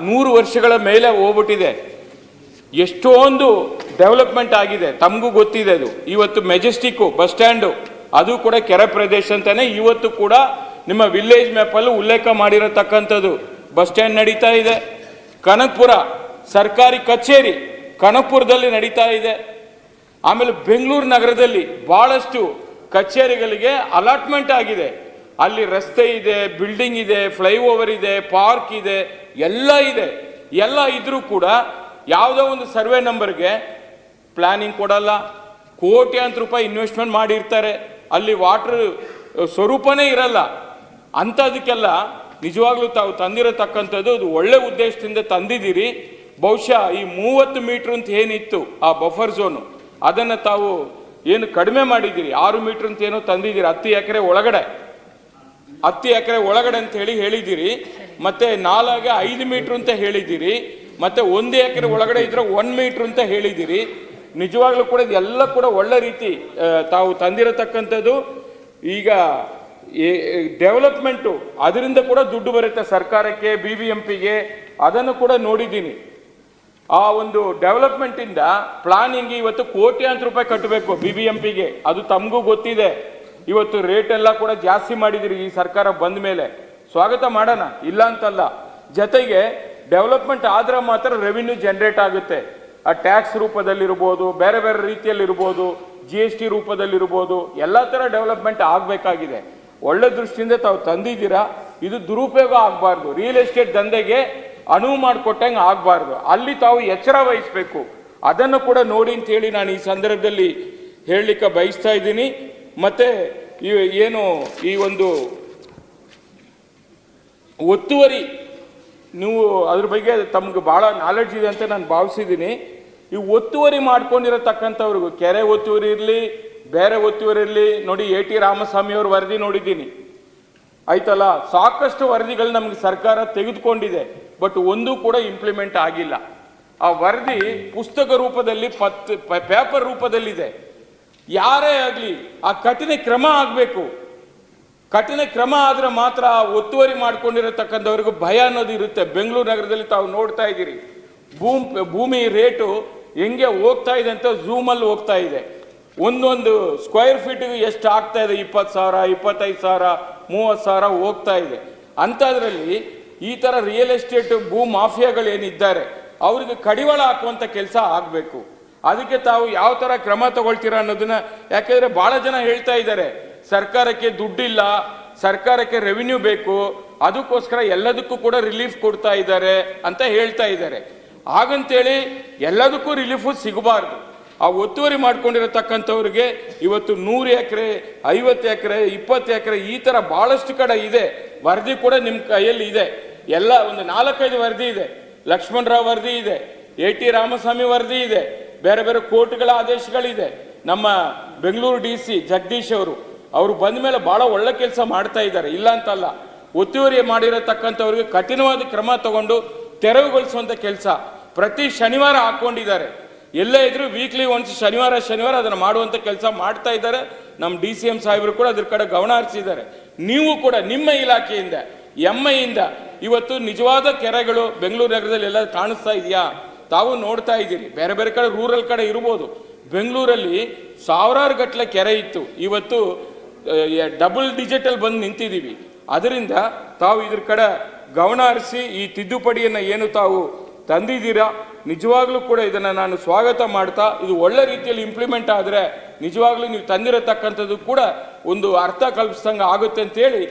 ನೂರು ವರ್ಷಗಳ ಮೇಲೆ ಹೋಗ್ಬಿಟ್ಟಿದೆ. ಎಷ್ಟೊಂದು ಡೆವಲಪ್ಮೆಂಟ್ ಆಗಿದೆ. ತಮಗೂ ಗೊತ್ತಿದೆ ಅದು. ಇವತ್ತು ಮೆಜೆಸ್ಟಿಕ್ಕು, ಬಸ್ ಸ್ಟ್ಯಾಂಡು, ಅದು ಕೂಡ ಕೆರೆ ಪ್ರದೇಶ ಅಂತಾನೆ ಇವತ್ತು ಕೂಡ ನಿಮ್ಮ ವಿಲೇಜ್ ಮ್ಯಾಪಲ್ಲೂ ಉಲ್ಲೇಖ ಮಾಡಿರತಕ್ಕಂಥದ್ದು. ಬಸ್ ಸ್ಟ್ಯಾಂಡ್ ನಡೀತಾ ಇದೆ. ಕನಕಪುರ, ಸರ್ಕಾರಿ ಕಚೇರಿ ಕನಕಪುರದಲ್ಲಿ ನಡೀತಾ ಇದೆ. ಆಮೇಲೆ ಬೆಂಗಳೂರು ನಗರದಲ್ಲಿ ಭಾಳಷ್ಟು ಕಚೇರಿಗಳಿಗೆ ಅಲಾಟ್ಮೆಂಟ್ ಆಗಿದೆ. ಅಲ್ಲಿ ರಸ್ತೆ ಇದೆ ಬಿಲ್ಡಿಂಗ್ ಇದೆ ಫ್ಲೈಓವರ್ ಇದೆ ಪಾರ್ಕ್ ಇದೆ, ಎಲ್ಲ ಇದೆ. ಎಲ್ಲ ಇದ್ರೂ ಕೂಡ ಯಾವುದೋ ಒಂದು ಸರ್ವೆ ನಂಬರ್ಗೆ ಪ್ಲಾನಿಂಗ್ ಕೊಡಲ್ಲ. ಕೋಟ್ಯಾಂತರ ರೂಪಾಯಿ ಇನ್ವೆಸ್ಟ್ಮೆಂಟ್ ಮಾಡಿರ್ತಾರೆ. ಅಲ್ಲಿ ವಾಟರ್ ಸ್ವರೂಪನೇ ಇರಲ್ಲ. ಅಂಥದಕ್ಕೆಲ್ಲ ನಿಜವಾಗ್ಲೂ ತಾವು ತಂದಿರತಕ್ಕಂಥದ್ದು ಅದು ಒಳ್ಳೆ ಉದ್ದೇಶದಿಂದ ತಂದಿದ್ದೀರಿ. ಬಹುಶಃ ಈ ಮೂವತ್ತು ಮೀಟ್ರ್ ಅಂತ ಏನಿತ್ತು ಆ ಬಫರ್ ಝೋನು ಅದನ್ನು ತಾವು ಏನು ಕಡಿಮೆ ಮಾಡಿದ್ದೀರಿ. ಆರು ಮೀಟ್ರ್ ಅಂತ ಏನೋ ತಂದಿದ್ದೀರಿ, ಹತ್ತು ಎಕರೆ ಒಳಗಡೆ. ಹತ್ತು ಎಕರೆ ಒಳಗಡೆ ಅಂತ ಹೇಳಿ ಹೇಳಿದ್ದೀರಿ. ಮತ್ತೆ ನಾಲಾಗೆ ಐದು ಮೀಟ್ರ್ ಅಂತ ಹೇಳಿದ್ದೀರಿ. ಮತ್ತೆ ಒಂದು ಎಕರೆ ಒಳಗಡೆ ಇದ್ರೆ ಒನ್ ಮೀಟ್ರ್ ಅಂತ ಹೇಳಿದ್ದೀರಿ. ನಿಜವಾಗ್ಲೂ ಕೂಡ ಇದೆಲ್ಲ ಕೂಡ ಒಳ್ಳೆ ರೀತಿ ತಾವು ತಂದಿರತಕ್ಕಂಥದ್ದು. ಈಗ ಡೆವಲಪ್ಮೆಂಟು, ಅದರಿಂದ ಕೂಡ ದುಡ್ಡು ಬರುತ್ತೆ ಸರ್ಕಾರಕ್ಕೆ, ಬಿ ಬಿ ಎಂ ಪಿಗೆ. ಅದನ್ನು ಕೂಡ ನೋಡಿದ್ದೀನಿ. ಆ ಒಂದು ಡೆವಲಪ್ಮೆಂಟಿಂದ ಪ್ಲಾನಿಂಗ್ ಇವತ್ತು ಕೋಟ್ಯಾಂತರ ರೂಪಾಯಿ ಕಟ್ಟಬೇಕು ಬಿ ಬಿ ಎಂ ಪಿಗೆ. ಅದು ತಮಗೂ ಗೊತ್ತಿದೆ. ಇವತ್ತು ರೇಟ್ ಎಲ್ಲ ಕೂಡ ಜಾಸ್ತಿ ಮಾಡಿದಿರಿ ಈ ಸರ್ಕಾರ ಬಂದ ಮೇಲೆ. ಸ್ವಾಗತ ಮಾಡೋಣ. ಇಲ್ಲ ಅಂತಲ್ಲ. ಜೊತೆಗೆ ಡೆವಲಪ್ಮೆಂಟ್ ಆದ್ರೆ ಮಾತ್ರ ರೆವಿನ್ಯೂ ಜನರೇಟ್ ಆಗುತ್ತೆ. ಆ ಟ್ಯಾಕ್ಸ್ ರೂಪದಲ್ಲಿರ್ಬೋದು, ಬೇರೆ ಬೇರೆ ರೀತಿಯಲ್ಲಿರ್ಬೋದು ಜಿ ಎಸ್ ಟಿ ರೂಪದಲ್ಲಿರ್ಬೋದು, ಎಲ್ಲ ಥರ ಡೆವಲಪ್ಮೆಂಟ್ ಆಗಬೇಕಾಗಿದೆ. ಒಳ್ಳೆ ದೃಷ್ಟಿಯಿಂದ ತಾವು ತಂದಿದ್ದೀರಾ? ಇದು ದುರುಪಯೋಗ ಆಗಬಾರ್ದು. ರಿಯಲ್ ಎಸ್ಟೇಟ್ ದಂಧೆಗೆ ಅನುವು ಮಾಡಿಕೊಟ್ಟಂಗೆ ಆಗಬಾರ್ದು. ಅಲ್ಲಿ ತಾವು ಎಚ್ಚರ ವಹಿಸಬೇಕು. ಅದನ್ನು ಕೂಡ ನೋಡಿ ಅಂತೇಳಿ ನಾನು ಈ ಸಂದರ್ಭದಲ್ಲಿ ಹೇಳಲಿಕ್ಕೆ ಬಯಸ್ತಾ ಇದ್ದೀನಿ. ಮತ್ತೆ ಏನು ಈ ಒಂದು ಒತ್ತುವರಿ, ನೀವು ಅದ್ರ ಬಗ್ಗೆ ತಮ್ಗೆ ಭಾಳ ನಾಲೆಡ್ಜ್ ಇದೆ ಅಂತ ನಾನು ಭಾವಿಸಿದ್ದೀನಿ ಈ ಒತ್ತುವರಿ ಮಾಡ್ಕೊಂಡಿರತಕ್ಕಂಥವ್ರಿಗೂ, ಕೆರೆ ಒತ್ತುವರಿ ಇರಲಿ, ಬೇರೆ ಒತ್ತುವರಿ ಇರಲಿ, ನೋಡಿ ಎ ಟಿ ರಾಮಸ್ವಾಮಿ ಅವ್ರ ವರದಿ ನೋಡಿದ್ದೀನಿ. ಆಯ್ತಲ್ಲ? ಸಾಕಷ್ಟು ವರದಿಗಳು ನಮಗೆ ಸರ್ಕಾರ ತೆಗೆದುಕೊಂಡಿದೆ, ಬಟ್ ಒಂದು ಕೂಡ ಇಂಪ್ಲಿಮೆಂಟ್ ಆಗಿಲ್ಲ. ಆ ವರದಿ ಪುಸ್ತಕ ರೂಪದಲ್ಲಿ, ಪತ್ ಪೇಪರ್ ರೂಪದಲ್ಲಿದೆ. ಯಾರೇ ಆಗಲಿ ಆ ಕಠಿಣ ಕ್ರಮ ಆಗಬೇಕು. ಕಠಿಣ ಕ್ರಮ ಆದರೆ ಮಾತ್ರ ಆ ಒತ್ತುವರಿ ಮಾಡ್ಕೊಂಡಿರತಕ್ಕಂಥವ್ರಿಗೂ ಭಯ ಅನ್ನೋದು ಇರುತ್ತೆ. ಬೆಂಗಳೂರು ನಗರದಲ್ಲಿ ತಾವು ನೋಡ್ತಾ ಇದ್ದೀರಿ. ಭೂಮ್, ಭೂಮಿ ರೇಟು ಹೆಂಗೆ ಹೋಗ್ತಾ ಇದೆ ಅಂತ ಝೂಮಲ್ಲಿ ಹೋಗ್ತಾ ಇದೆ. ಒಂದೊಂದು ಸ್ಕ್ವೇರ್ ಫೀಟ್ಗೆ ಎಷ್ಟು ಆಗ್ತಾ ಇದೆ? ಇಪ್ಪತ್ತು ಸಾವಿರ, ಇಪ್ಪತ್ತೈದು ಸಾವಿರ, ಮೂವತ್ತು ಸಾವಿರ ಹೋಗ್ತಾ ಇದೆ. ಅಂಥದ್ರಲ್ಲಿ ಈ ಥರ ರಿಯಲ್ ಎಸ್ಟೇಟ್ ಭೂ ಮಾಫಿಯಾಗಳು ಏನಿದ್ದಾರೆ ಅವರಿಗೆ ಕಡಿವಾಳ ಹಾಕುವಂಥ ಕೆಲಸ ಆಗಬೇಕು. ಅದಕ್ಕೆ ತಾವು ಯಾವ ಥರ ಕ್ರಮ ತಗೊಳ್ತೀರಾ ಅನ್ನೋದನ್ನ, ಯಾಕೆಂದ್ರೆ ಭಾಳ ಜನ ಹೇಳ್ತಾ ಇದ್ದಾರೆ, ಸರ್ಕಾರಕ್ಕೆ ದುಡ್ಡಿಲ್ಲ, ಸರ್ಕಾರಕ್ಕೆ ರೆವಿನ್ಯೂ ಬೇಕು, ಅದಕ್ಕೋಸ್ಕರ ಎಲ್ಲದಕ್ಕೂ ಕೂಡ ರಿಲೀಫ್ ಕೊಡ್ತಾ ಇದ್ದಾರೆ ಅಂತ ಹೇಳ್ತಾ ಇದ್ದಾರೆ. ಹಾಗಂತೇಳಿ ಎಲ್ಲದಕ್ಕೂ ರಿಲೀಫು ಸಿಗಬಾರ್ದು. ಆ ಒತ್ತುವರಿ ಮಾಡ್ಕೊಂಡಿರತಕ್ಕಂಥವ್ರಿಗೆ ಇವತ್ತು ನೂರು ಎಕರೆ, ಐವತ್ತು ಎಕರೆ, ಇಪ್ಪತ್ತು ಎಕರೆ ಈ ಥರ ಭಾಳಷ್ಟು ಕಡೆ ಇದೆ. ವರದಿ ಕೂಡ ನಿಮ್ಮ ಕೈಯಲ್ಲಿ ಇದೆ. ಎಲ್ಲ ಒಂದು ನಾಲ್ಕೈದು ವರದಿ ಇದೆ. ಲಕ್ಷ್ಮಣರಾವ್ ವರದಿ ಇದೆ. ಎ ಟಿ ರಾಮಸ್ವಾಮಿ ವರದಿ ಇದೆ. ಬೇರೆ ಬೇರೆ ಕೋರ್ಟ್ಗಳ ಆದೇಶಗಳಿದೆ. ನಮ್ಮ ಬೆಂಗಳೂರು ಡಿ ಸಿ ಜಗದೀಶ್ ಅವರು ಅವರು ಬಂದ ಮೇಲೆ ಭಾಳ ಒಳ್ಳೆ ಕೆಲಸ ಮಾಡ್ತಾ ಇದ್ದಾರೆ. ಇಲ್ಲ ಅಂತಲ್ಲ, ಒತ್ತುವರಿ ಮಾಡಿರತಕ್ಕಂಥವ್ರಿಗೆ ಕಠಿಣವಾದ ಕ್ರಮ ತಗೊಂಡು ತೆರವುಗೊಳಿಸುವಂಥ ಕೆಲಸ ಪ್ರತಿ ಶನಿವಾರ ಹಾಕೊಂಡಿದ್ದಾರೆ ಎಲ್ಲೇ ಇದ್ರು ವೀಕ್ಲಿ ಒನ್ಸ್ ಶನಿವಾರ ಶನಿವಾರ ಅದನ್ನು ಮಾಡುವಂಥ ಕೆಲಸ ಮಾಡ್ತಾ ಇದ್ದಾರೆ. ನಮ್ಮ ಡಿ ಸಿ ಎಂ ಸಾಹೇಬರು ಕೂಡ ಅದ್ರ ಕಡೆ ಗಮನ ಹರಿಸಿದ್ದಾರೆ. ನೀವು ಕೂಡ ನಿಮ್ಮ ಇಲಾಖೆಯಿಂದ ಎಮ್ಮೆಯಿಂದ ಇವತ್ತು ನಿಜವಾದ ಕೆರೆಗಳು ಬೆಂಗಳೂರು ನಗರದಲ್ಲಿ ಎಲ್ಲ ಕಾಣಿಸ್ತಾ ಇದೆಯಾ? ತಾವು ನೋಡ್ತಾ ಇದ್ದೀರಿ. ಬೇರೆ ಬೇರೆ ಕಡೆ ರೂರಲ್ ಕಡೆ ಇರ್ಬೋದು. ಬೆಂಗಳೂರಲ್ಲಿ ಸಾವಿರಾರು ಗಟ್ಟಲೆ ಕೆರೆ ಇತ್ತು. ಇವತ್ತು ಡಬಲ್ ಡಿಜಿಟಲ್ ಬಂದು ನಿಂತಿದ್ದೀವಿ. ಅದರಿಂದ ತಾವು ಇದ್ರ ಕಡೆ ಗಮನ ಹರಿಸಿ ಈ ತಿದ್ದುಪಡಿಯನ್ನು ಏನು ತಾವು ತಂದಿದ್ದೀರಾ, ನಿಜವಾಗ್ಲೂ ಕೂಡ ಇದನ್ನು ನಾನು ಸ್ವಾಗತ ಮಾಡ್ತಾ, ಇದು ಒಳ್ಳೆ ರೀತಿಯಲ್ಲಿ ಇಂಪ್ಲಿಮೆಂಟ್ ಆದರೆ ನಿಜವಾಗ್ಲೂ ನೀವು ತಂದಿರತಕ್ಕಂಥದ್ದು ಕೂಡ ಒಂದು ಅರ್ಥ ಕಲ್ಪಿಸ್ದಂಗೆ ಆಗುತ್ತೆ ಅಂತೇಳಿ